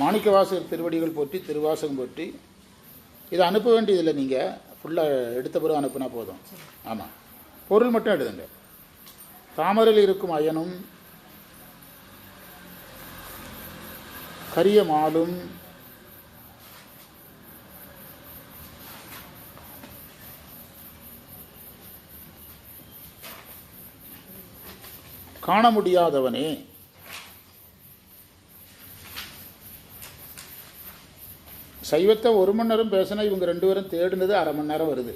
மாணிக்கவாசகர் திருவடிகள் போற்றி திருவாசகம் போற்றி. இதை அனுப்ப வேண்டியதில்லை நீங்கள் ஃபுல்லாக எடுத்த பிறகு அனுப்புனா போதும். ஆமாம் பொருள் மட்டும் எழுதுங்க தாமரையில் இருக்கும் அயனும் கரிய மாலும் காண முடியாதவனே. சைவத்தை ஒரு மணி நேரம் பேசினா இவங்க ரெண்டு பேரும் தேடினது அரை மணி நேரம் வருது.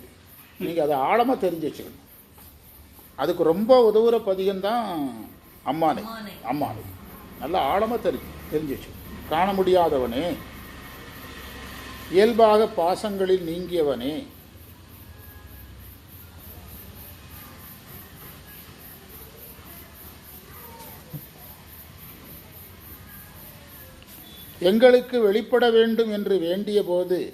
நீங்கள் அதை ஆழமாக தெரிஞ்சு வச்சுக்கணும். அதுக்கு ரொம்ப உதவுற பதிகம்தான் அம்மானை. அம்மானை. நல்லா ஆழமாக தெரிஞ்சு தெரிஞ்சு வச்சுக்கணும். காண முடியாதவனே இயல்பாக பாசங்களில் நீங்கியவனே எங்களுக்கு வெளிப்பட வேண்டும் என்று வேண்டிய போது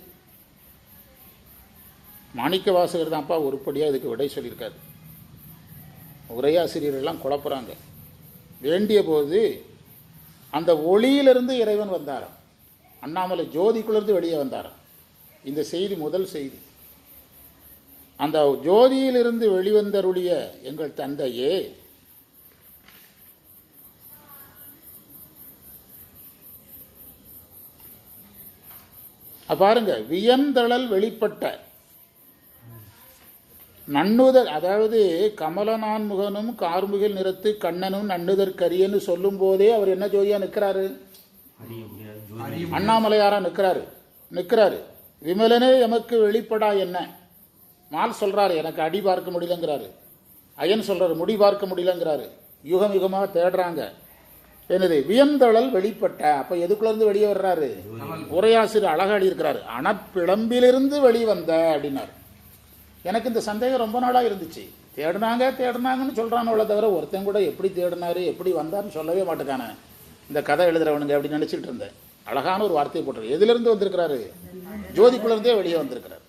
மாணிக்க வாசகர் தான்ப்பா உருப்படியாக இதுக்கு விடை சொல்லியிருக்காரு. உரையாசிரியர்கள்லாம் குழப்புறாங்க. வேண்டிய போது அந்த ஒளியிலிருந்து இறைவன் வந்தாராம். அண்ணாமலை ஜோதிக்குள்ளேருந்து வெளியே வந்தாராம். இந்த செய்தி முதல் செய்தி. அந்த ஜோதியிலிருந்து வெளிவந்தருடைய எங்கள் தந்தையே பாருங்க வியந்தழல் வெளிப்பட்ட. நன்னுதல் அதாவது கமலநான்முகனும் கார்முகில் நிறத்து கண்ணனும் நன்னுதற்கரியன்னு சொல்லும் போதே அவர் என்ன ஜோதியா நிற்கிறாரு? அண்ணாமலையாரா நிற்கிறாரு. நிற்கிறாரு. விமலனே எமக்கு வெளிப்படா என்ன? மால் சொல்றாரு எனக்கு அடி பார்க்க முடியலங்கிறாரு. அயன் சொல்றாரு முடி பார்க்க முடியலங்கிறாரு. யுகம் யுகமாக தேடுறாங்க. என்னது வியந்தழல் வெளிப்பட்ட அப்ப எதுக்குள்ள இருந்து வெளியே வர்றாரு? உரையாசிரியர் அழகாடி இருக்கிறாரு அனப்பிழம்பிலிருந்து வெளிவந்த அப்படின்னாரு. எனக்கு இந்த சந்தேகம் ரொம்ப நாளாக இருந்துச்சு. தேடினாங்க தேடினாங்கன்னு சொல்கிறானோட தவிர ஒருத்தன் கூட எப்படி தேடினாரு எப்படி வந்தார்னு சொல்லவே மாட்டேக்கானே இந்த கதை எழுதுறவனுங்க அப்படின்னு நினச்சிட்டு இருந்தேன். அழகான ஒரு வார்த்தையை போட்டுரு எதிலிருந்து வந்திருக்கிறாரு? ஜோதிக்குள்ளேருந்தே வெளியே வந்திருக்கிறார்.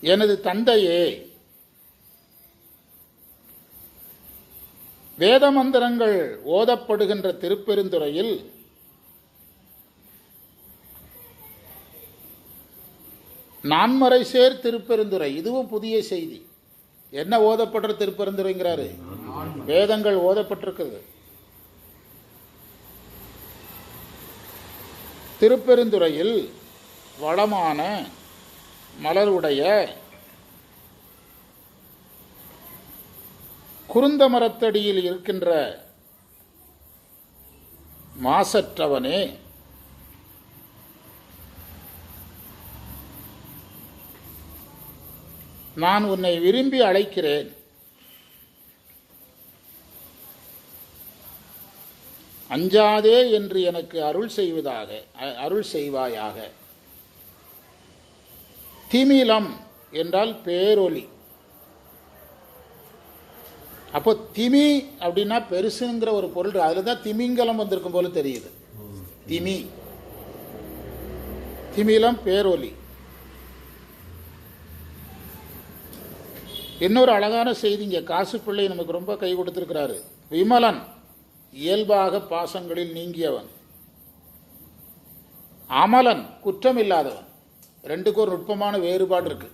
எனது தந்தையே வேத மந்திரங்கள் ஓதப்படுகின்ற திருப்பெருந்துறையில் நான்மறை சேர் திருப்பெருந்துறை இதுவும் புதிய செய்தி. என்ன ஓதப்படுற திருப்பெருந்துறைங்கிறாரு? வேதங்கள் ஓதப்பட்டிருக்கிறது. திருப்பெருந்துறையில் வளமான மலருடைய குருந்த மரத்தடியில் இருக்கின்ற மாசற்றவனே நான் உன்னை விரும்பி அழைக்கிறேன். அஞ்சாதே என்று எனக்கு அருள் செய்வதாக அ- அருள் செய்வாயாக. திமிலம் என்றால் பேரொலி அப்போ திமி அப்படின்னா பெருசுங்கிற ஒரு பொருள் அதில் தான் திமிங்கலம் வந்திருக்கும் போல தெரியுது. திமி. திமிலம் பேரொலி. இன்னொரு அழகான செய்தி இங்கே. காசு பிள்ளை நமக்கு ரொம்ப கை கொடுத்துருக்கிறாரு. விமலன் இயல்பாக பாசங்களில் நீங்கியவன். அமலன் குற்றம் இல்லாதவன் ரெண்டுக்கும் ஒரு நுட்பமான வேறுபாடு இருக்கு.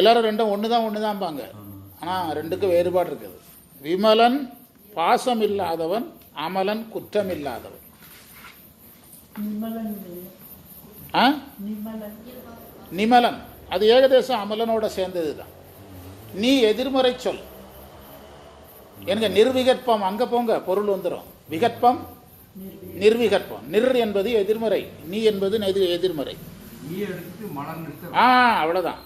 எல்லாரும் ரெண்டும் ஒன்று தான் ஒன்று தான்பாங்க ஆனால் ரெண்டுக்கும் வேறுபாடு இருக்குது விமலன் பாசம் இல்லாதவன் அமலன் குற்றம் இல்லாதவன் ஆ? நிமலன். அது ஏகதேசம் அமலனோட சேர்ந்தது தான் நீ எதிர்மறை சொல். எனக்கு நிர்விகற்பம் அங்க போங்க பொருள் வந்துடும் விகற்பம் நிர்விகற்பம். நிர் என்பது எதிர்மறை நீ என்பது எதிர் எதிர்மறை. ஆ மலன்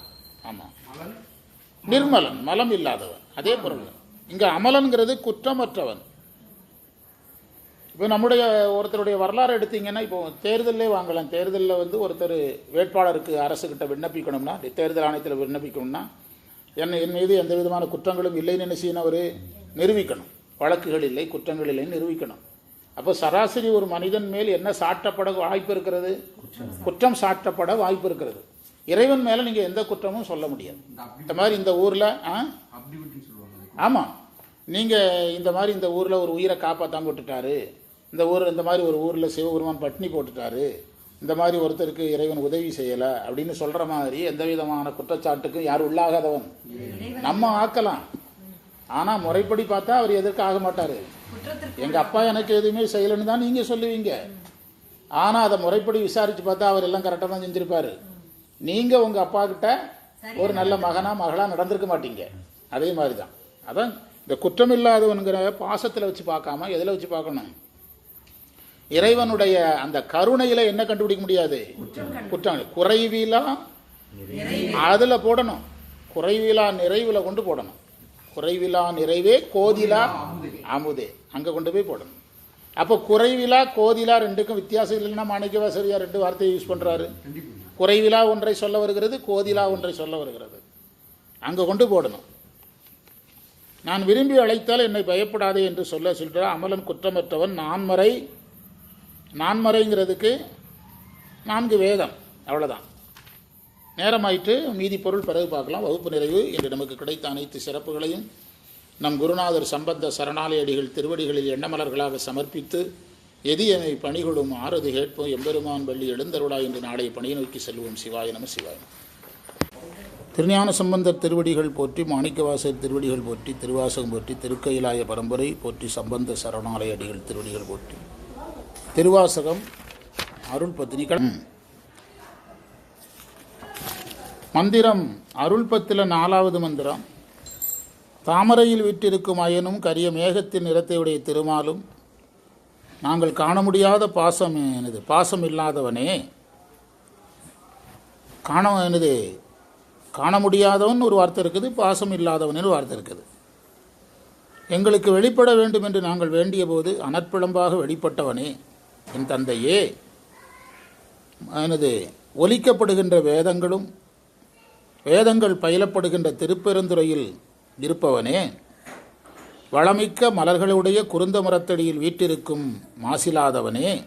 நிர்மலன் மலம் இல்லாதவன். அதே பொருள். இங்க அமலன்கிறது குற்றமற்றவன். இப்போ நம்முடைய ஒருத்தருடைய வரலாறு எடுத்தீங்கன்னா இப்போ தேர்தலே வாங்கலாம். தேர்தலில் வந்து ஒருத்தர் வேட்பாளருக்கு அரசுகிட்ட விண்ணப்பிக்கணும்னா தேர்தல் ஆணையத்தில் விண்ணப்பிக்கணும்னா என்ன என் மீது எந்த விதமான குற்றங்களும் இல்லைன்னு அவர் நிரூபிக்கணும். வழக்குகள் இல்லை குற்றங்கள் இல்லைன்னு நிரூபிக்கணும். அப்போ சராசரி ஒரு மனிதன் மேல் என்ன சாட்டப்பட வாய்ப்பு இருக்கிறது? குற்றம் சாட்டப்பட வாய்ப்பு இருக்கிறது. இறைவன் மேலே நீங்கள் எந்த குற்றமும் சொல்ல முடியாது. இந்த மாதிரி இந்த ஊரில் ஆ? ஆமாம் நீங்கள் இந்த மாதிரி இந்த ஊரில் ஒரு உயிரை காப்பாற்றாம விட்டுட்டாரு. இந்த ஊர் இந்த மாதிரி ஒரு ஊரில் சிவபெருமான் பட்டினி போட்டுட்டாரு. இந்த மாதிரி ஒருத்தருக்கு இறைவன் உதவி செய்யலை அப்படின்னு சொல்கிற மாதிரி எந்த விதமான குற்றச்சாட்டுக்கும் யார் உள்ளாகாதவன். நம்ம ஆக்கலாம். ஆனால் முறைப்படி பார்த்தா அவர் எதற்கு ஆக மாட்டார்? எங்கள் அப்பா எனக்கு எதுவுமே செய்யலைன்னு தான் நீங்கள் சொல்லுவீங்க. ஆனால் அதை முறைப்படி விசாரித்து பார்த்தா அவர் எல்லாம் கரெக்டாக தான் செஞ்சுருப்பாரு. நீங்கள் உங்கள் அப்பா கிட்ட ஒரு நல்ல மகனா மகளா நடந்திருக்க மாட்டீங்க. அதே மாதிரி தான் அதான் இந்த குற்றமில்லாதவனுங்கிற பாசத்தில் வச்சு பார்க்காம எதில் வச்சு பார்க்கணும்? இறைவனுடைய அந்த கருணையில என்ன கண்டுபிடிக்க முடியாது? குற்றம் குறைவிலா அதுல போடணும். குறைவிலா நிறைவுல கொண்டு போடணும். குறைவிலா நிறைவே கோதிலா அமுதே. அங்க கொண்டு போய் போடணும். அப்போ குறைவிலா கோதிலா ரெண்டுக்கும் வித்தியாசம் இல்லைன்னா மாணிக்கவாசரியா ரெண்டு வார்த்தையை யூஸ் பண்றாரு. குறைவிலா ஒன்றை சொல்ல வருகிறது கோதிலா ஒன்றை சொல்ல வருகிறது. அங்கே கொண்டு போடணும். நான் விரும்பி அழைத்தால் என்னை பயப்படாதே என்று சொல்ல சொல்கிறார். அமலன் குற்றமற்றவன் நான்மறை நான்மறைங்கிறதுக்கு நான்கு வேதம் அவ்வளோதான் நேரமாயிட்டு மீதி பொருள் பிறகு பார்க்கலாம். வகுப்பு நிறைவு என்று நமக்கு கிடைத்த அனைத்து சிறப்புகளையும் நம் குருநாதர் சம்பந்த சரணாலயடிகள் திருவடிகளில் எண்ணமலர்களாக சமர்ப்பித்து எதியமை பணிகொடும் ஆறது கேட்போம். எம்பெருமான் வள்ளி எழுந்தருளா என்று நாளை பணியை நோக்கி செல்வோம். சிவாய நம சிவாய திருஞான சம்பந்தர் திருவடிகள் போற்றி மாணிக்கவாசர் திருவடிகள் போற்றி திருவாசகம் போற்றி திருக்கையிலாய பரம்பரை போற்றி சம்பந்த சரணாலய அடிகள் திருவடிகள் போற்றி. திருவாசகம் அருள் பத்தினி மந்திரம் அருள் பத்தில் நாலாவது மந்திரம். தாமரையில் விட்டிருக்கும் அயனும் கரிய மேகத்தின் நிறத்தையுடைய திருமாலும் நாங்கள் காண முடியாத பாசம் எனது பாசம் இல்லாதவனே. காண எனது காண முடியாதவன் ஒரு வார்த்தை இருக்குது பாசம் இல்லாதவன் ஒரு வார்த்தை இருக்குது. எங்களுக்கு வெளிப்பட வேண்டும் என்று நாங்கள் வேண்டிய போது அனற்பிழம்பாக வெளிப்பட்டவனே என் தந்தையே. எனது ஒலிக்கப்படுகின்ற வேதங்களும் வேதங்கள் பயிலப்படுகின்ற திருப்பெருந்துறையில் இருப்பவனே. வளமிக்க மலர்களுடைய குருந்த மரத்தடியில் வீட்டிருக்கும் மாசிலாதவனே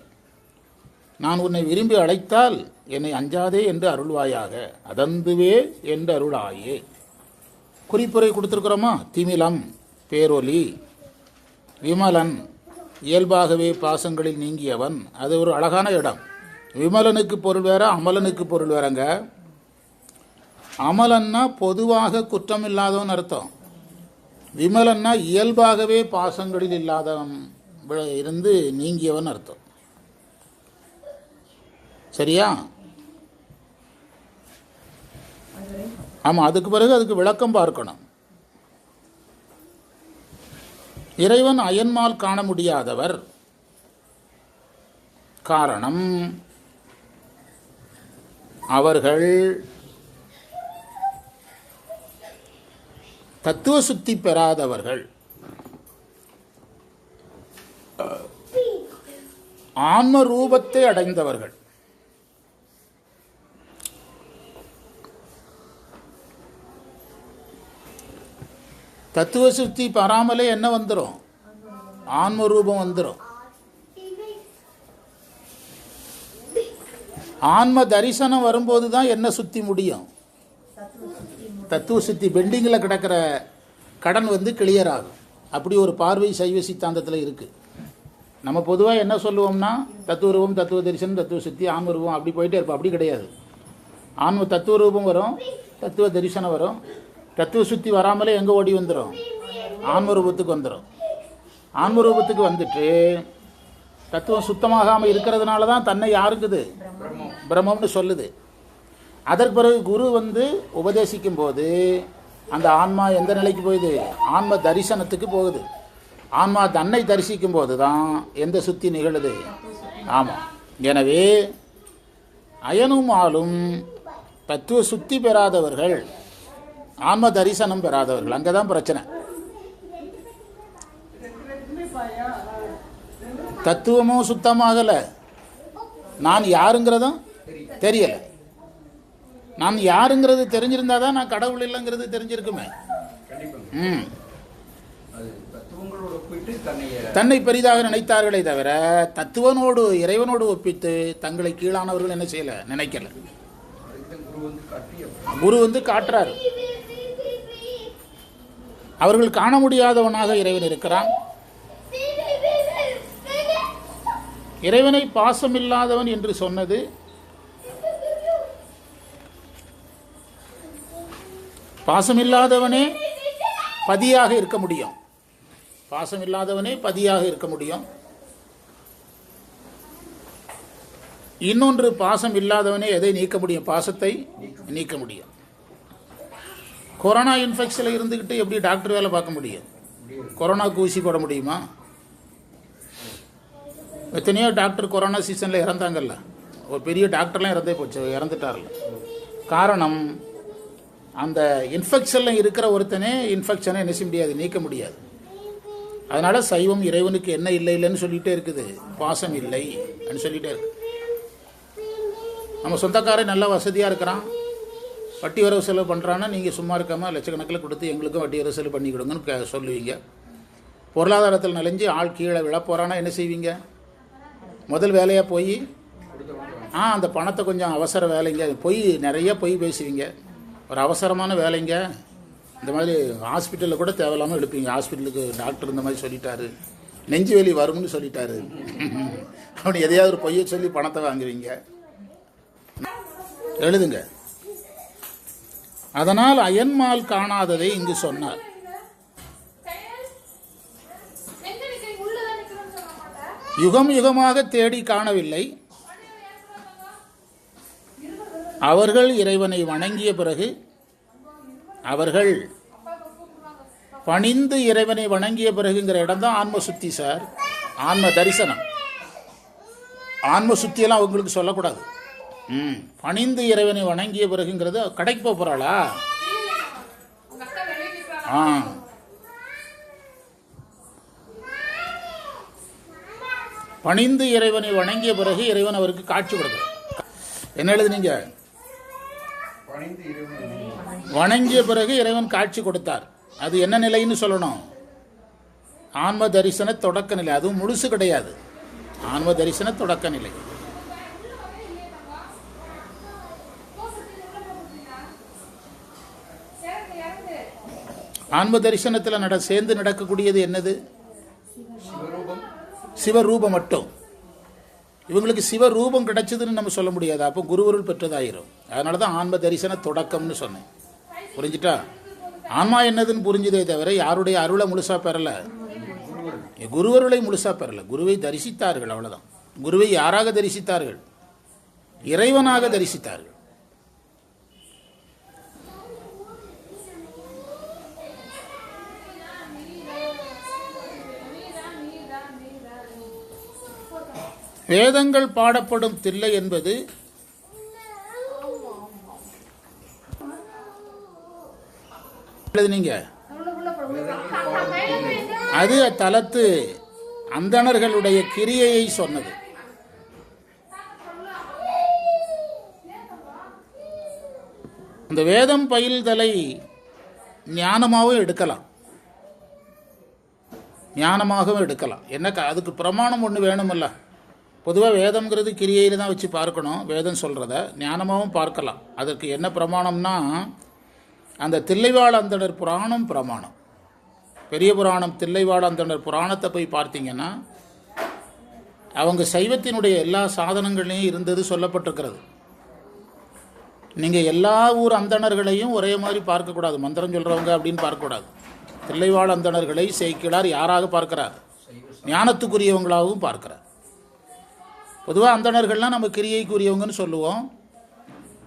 நான் உன்னை விரும்பி அழைத்தால் என்னை அஞ்சாதே என்று அருள்வாயாக அதந்துவே என்று அருளாயே. குறிப்புரை கொடுத்துருக்குறோமா? திமிலம் பேரொலி. விமலன் இயல்பாகவே பாசங்களில் நீங்கியவன் அது ஒரு அழகான இடம். விமலனுக்கு பொருள் வேற அமலனுக்கு பொருள் வேறங்க. அமலன்னா பொதுவாக குற்றம் இல்லாதவன் அர்த்தம். விமலன்னா இயல்பாகவே பாசங்களில் இல்லாதவன் இருந்து நீங்கியவன் அர்த்தம். சரியா? ஆமா அதுக்கு பிறகு அதுக்கு விளக்கம் பார்க்கணும். இறைவன் அயன்மால் காண முடியாதவர். காரணம் அவர்கள் தத்துவ சுத்தி பெறாதவர்கள். ஆன்ம ரூபத்தை அடைந்தவர்கள். தத்துவ சுத்தி பெறாமலே என்ன வந்துடும் ஆன்ம ரூபம் வந்துடும் ஆன்ம தரிசனம் வரும்போது தான் என்ன சுத்தி முடியும்? தத்துவ சித்தி பெண்டிங்கில் கிடக்கிற கடன் வந்து கிளியர் ஆகும். அப்படி ஒரு பார்வை சைவ சித்தாந்தத்தில் இருக்குது நம்ம பொதுவாக என்ன சொல்லுவோம்னா தத்துவ ரூபம் தத்துவ தரிசனம் தத்துவ சித்தி ஆன்ம ரூபம் அப்படி போயிட்டே இருப்போம். அப்படி கிடையாது. ஆன்ம தத்துவ ரூபம் வரும் தத்துவ தரிசனம் வரும். தத்துவ சுத்தி வராமலே எங்கே ஓடி வந்துடும் ஆன்ம ரூபத்துக்கு வந்துடும் ஆன்ம ரூபத்துக்கு வந்துட்டு தத்துவம் சுத்தமாகாமல் இருக்கிறதுனால தான் தன்னை யாருக்குது பிரம்மம்னு சொல்லுது. அதற்கு பிறகு குரு வந்து உபதேசிக்கும் போது அந்த ஆன்மா எந்த நிலைக்கு போகுது? ஆன்ம தரிசனத்துக்கு போகுது. ஆன்மா தன்னை தரிசிக்கும் போது தான் எந்த சுத்தி நிகழுது? ஆமாம் எனவே அயனும் ஆளும் தத்துவ சுத்தி பெறாதவர்கள் ஆன்ம தரிசனம் பெறாதவர்கள் அங்கே தான் பிரச்சனை. தத்துவமும் சுத்தமாகலை. நான் யாருங்கிறதும் தெரியலை. நான் யாருங்கிறது தெரிஞ்சிருந்தா தான் நான் கடவுள் இல்லைங்கிறது தெரிஞ்சிருக்குமே. ம். தன்னை பெரிதாக நினைத்தார்களே தவிர தத்துவனோடு இறைவனோடு ஒப்பித்து தங்களை கீழானவர்கள் என்ன செய்யல? நினைக்கல. குரு வந்து குரு வந்து காட்டுறாரு. அவர்கள் காண முடியாதவனாக இறைவன் இருக்கிறான். இறைவனை பாசமில்லாதவன் என்று சொன்னது பாசமில்லாதவனே பதியாக இருக்க முடியும். பாசம் இல்லாதவனே பதியாக இருக்க முடியும். இன்னொன்று பாசம் இல்லாதவனே எதை நீக்க முடியும்? பாசத்தை நீக்க முடியும். கொரோனா இன்ஃபெக்ஷனில் இருந்துக்கிட்டு எப்படி டாக்டர் வேலை பார்க்க முடியும்? கொரோனா ஊசி போட முடியுமா? எத்தனையோ டாக்டர் கொரோனா சீசனில் இறந்தாங்கல்ல. ஒரு பெரிய டாக்டர்லாம் இறந்தே போச்சு இறந்துட்டார்ல. காரணம் அந்த இன்ஃபெக்ஷனில் இருக்கிற ஒருத்தனே இன்ஃபெக்ஷனை என்ன செய்ய முடியாது நீக்க முடியாது. அதனால் சைவம் இறைவனுக்கு என்ன இல்லை இல்லைன்னு சொல்லிகிட்டே இருக்குது. பாசம் இல்லை அப்படின்னு சொல்லிகிட்டே இருக்கு. நம்ம சொந்தக்காரன் நல்லா வசதியாக இருக்கிறான். வட்டி வரவு செலவு பண்ணுறான்னா நீங்கள் சும்மா இருக்காமல் லட்சக்கணக்கில் கொடுத்து எங்களுக்கும் வட்டி வரவு செலவு பண்ணி கொடுங்கன்னு சொல்லுவீங்க. பொருளாதாரத்தில் நனைஞ்சு ஆள் கீழே விழ போகிறான்னா என்ன செய்வீங்க? முதல் வேலையாக போய் ஆ அந்த பணத்தை கொஞ்சம் அவசர வேலைங்க. பொய் நிறைய பொய் பேசுவீங்க. ஒரு அவசரமான வேலைங்க. இந்த மாதிரி ஹாஸ்பிட்டலில் கூட தேவையில்லாமல் எடுப்பீங்க. ஹாஸ்பிட்டலுக்கு டாக்டர் இந்த மாதிரி சொல்லிட்டாரு. நெஞ்சு வலி வரும்னு சொல்லிட்டாரு. அப்படி எதையாவது ஒரு பொய்ய சொல்லி பணத்தை வாங்குவீங்க எழுதுங்க. அதனால் அயன்மால் காணாததை இங்கு சொன்னார். யுகம் யுகமாக தேடி காணவில்லை. அவர்கள் இறைவனை வணங்கிய பிறகு அவர்கள் பணிந்து இறைவனை வணங்கிய பிறகுங்கிற இடம் தான் ஆன்ம சுத்தி சார். ஆன்ம தரிசனம் ஆன்ம சுத்தியெல்லாம் அவங்களுக்கு சொல்லக்கூடாது. ம். பணிந்து இறைவனை வணங்கிய பிறகுங்கிறது கடைக்கு போக போகிறாளா ஆ. பணிந்து இறைவனை வணங்கிய பிறகு இறைவன் அவருக்கு காட்சி கொடுக்கிறார். என்ன எழுதுனீங்க? வணங்கிய பிறகு இறைவன் காட்சி கொடுத்தார். அது என்ன நிலைன்னு சொல்லணும். ஆன்ம தரிசன தொடக்க நிலை. அதுவும் முழுசு கிடையாது. ஆன்ம தரிசன தொடக்க நிலை. ஆன்ம தரிசனத்தில் நட சேர்ந்து நடக்கக்கூடியது என்னது? சிவரூபம். சிவரூபம் மட்டும். இவங்களுக்கு சிவரூபம் கிடைச்சதுன்னு நம்ம சொல்ல முடியாது. அப்போ குருவருள் பெற்றதாயிரும். அதனால தான் ஆன்ம தரிசன தொடக்கம்னு சொன்னேன். புரிஞ்சுட்டா? ஆன்மா என்னதுன்னு புரிஞ்சுதே தவிர யாருடைய அருளை முழுசாக பெறல. குருவருளை முழுசாக பெறல. குருவை தரிசித்தார்கள் அவ்வளோதான் குருவை யாராக தரிசித்தார்கள்? இறைவனாக தரிசித்தார்கள். வேதங்கள் பாடப்படும் தில்லை என்பது எழுதுனீங்க? அது அத்தலத்து அந்தணர்களுடைய கிரியையை சொன்னது. அந்த வேதம் பயில்தலை ஞானமாகவும் எடுக்கலாம். ஞானமாகவும் எடுக்கலாம். என்ன அதுக்கு பிரமாணம் ஒன்று வேணுமல்ல. பொதுவாக வேதம்ங்கிறது கிரியையில் தான் வச்சு பார்க்கணும். வேதம் சொல்கிறத ஞானமாகவும் பார்க்கலாம். அதற்கு என்ன பிரமாணம்னா அந்த தில்லைவாழ் அந்தணர் புராணம் பிரமாணம். பெரிய புராணம் தில்லைவாழ் அந்தனர் புராணத்தை போய் பார்த்தீங்கன்னா அவங்க சைவத்தினுடைய எல்லா சாதனங்களையும் இருந்தது சொல்லப்பட்டிருக்கிறது. நீங்கள் எல்லா ஊர் அந்தணர்களையும் ஒரே மாதிரி பார்க்கக்கூடாது. மந்திரம் சொல்கிறவங்க அப்படின்னு பார்க்கக்கூடாது. தில்லைவாழ் அந்தணர்களை செய்கிறார் யாராக பார்க்கிறார்? ஞானத்துக்குரியவங்களாகவும் பார்க்கிறார். பொதுவாக அந்தணர்கள்லாம் நம்ம கிரியைக்குரியவங்கன்னு சொல்லுவோம்.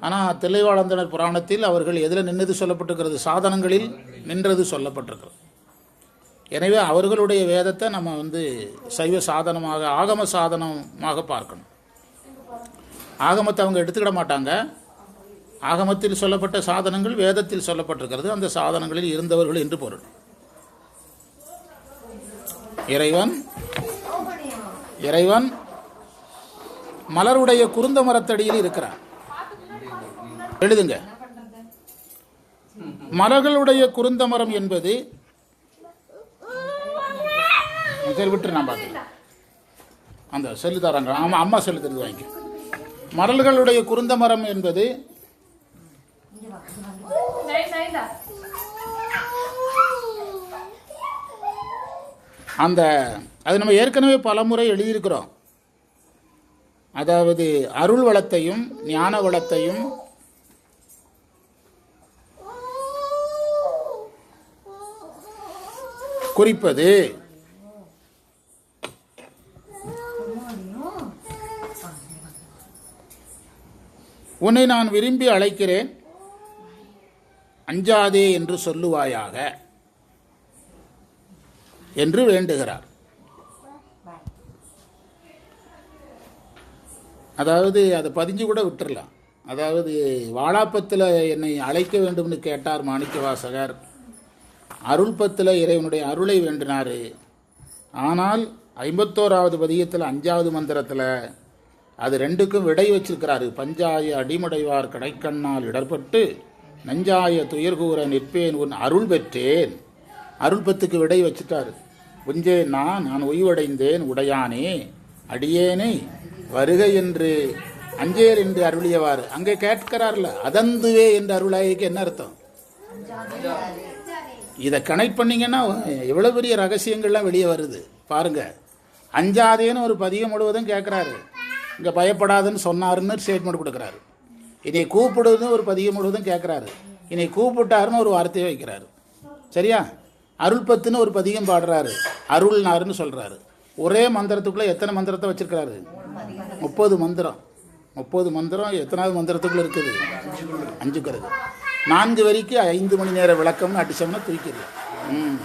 ஆனால் தெளிவாளந்தனர் புராணத்தில் அவர்கள் எதில் நின்றது சொல்லப்பட்டிருக்கிறது? சாதனங்களில் நின்றது சொல்லப்பட்டிருக்கிறது. எனவே அவர்களுடைய வேதத்தை நம்ம வந்து சைவ சாதனமாக ஆகம சாதனமாக பார்க்கணும். ஆகமத்தை அவங்க எடுத்துக்கிட மாட்டாங்க. ஆகமத்தில் சொல்லப்பட்ட சாதனங்கள் வேதத்தில் சொல்லப்பட்டிருக்கிறது. அந்த சாதனங்களில் இருந்தவர்கள் என்று பொருள். இறைவன் இறைவன் மலருடைய குருந்த மரத்தடியில் இருக்கிறார். எழுதுங்க. மலர்களுடைய குருந்த மரம் என்பது சரி விட்டு நான் பார்த்து அந்த செல்லு தராங்க. ஆமாம் அம்மா செல்லு தருது வாங்கி. மரல்களுடைய குருந்த மரம் என்பது அந்த அது நம்ம ஏற்கனவே பலமுறை எழுதியிருக்கிறோம். அதாவது அருள் வளத்தையும் ஞான வளத்தையும் குறிப்பது. உன்னை நான் விரும்பி அழைக்கிறேன். அஞ்சாதே என்று சொல்லுவாயாக என்று வேண்டுகிறார். அதாவது அதை பதிஞ்சு கூட விட்டுறலாம். அதாவது வாழாப்பத்தில் என்னை அழைக்க வேண்டும்னு கேட்டார் மாணிக்கவாசகர். அருள்பத்தில் இறைவனுடைய அருளை வேண்டினார். ஆனால் ஐம்பத்தோராவது பதியத்தில் அஞ்சாவது மந்திரத்தில் அது ரெண்டுக்கும் விடை வச்சிருக்கிறாரு. பஞ்சாய அடிமடைவார் கடைக்கண்ணால் இடர்பட்டு நஞ்சாய துயர்கூற நிற்பேன் உன் அருள் பெற்றேன். அருள் பத்துக்கு விடை வச்சுட்டாரு. உஞ்சேன் நான் நான் ஒய்வடைந்தேன் உடையானே அடியேனே வருகை என்று அஞ்சேல் என்று அருளியவாறு. அங்கே கேட்கிறார்ல அதந்துவே என்று அருளாயிக்கு என்ன அர்த்தம்? இதை கனெக்ட் பண்ணீங்கன்னா எவ்வளோ பெரிய ரகசியங்கள்லாம் வெளியே வருது. பாருங்க. அஞ்சாதேன்னு ஒரு பதிகம் முழுவதும் கேட்குறாரு. இங்கே பயப்படாதுன்னு சொன்னாருன்னு ஸ்டேட்மெண்ட் கொடுக்குறாரு. இனி கூப்பிடுன்னு ஒரு பதிகம் முழுவதும் கேட்குறாரு. இனி கூப்பிட்டாருன்னு ஒரு வார்த்தையை வைக்கிறாரு. சரியா? அருள்பத்துன்னு ஒரு பதிகம் பாடுறாரு. அருள்னாருன்னு சொல்கிறாரு ஒரே மந்திரத்துக்குள்ளே எத்தனை மந்திரத்தை வச்சுருக்கிறாரு? முப்பது மந்திரம். முப்பது மந்திரம் எத்தனாவது மந்திரத்துக்குள்ளே இருக்குது? அஞ்சுக்கிறது நான்கு வரைக்கும் ஐந்து மணி நேர விளக்கம்னு அடிச்சோம்னா தூக்கிறது ம்.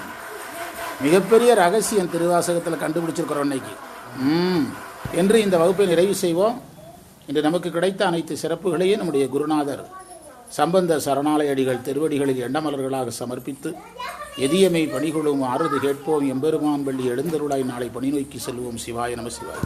மிகப்பெரிய ரகசியம் திருவாசகத்தில் கண்டுபிடிச்சிருக்கிறோம் இன்னைக்கு. ம். என்று இந்த வகுப்பை நிறைவு செய்வோம். இன்று நமக்கு கிடைத்த அனைத்து சிறப்புகளையும் நம்முடைய குருநாதர் சம்பந்த சரணாலயடிகள் திருவடிகளில் எண்ணமலர்களாக சமர்ப்பித்து எதியமை பணிகொள்ளும் அறுது கேட்போம் எம்பெருமான் பள்ளி எழுந்தருளாய் நாளை பணி நோக்கி செல்வோம் சிவாய நம சிவாய்.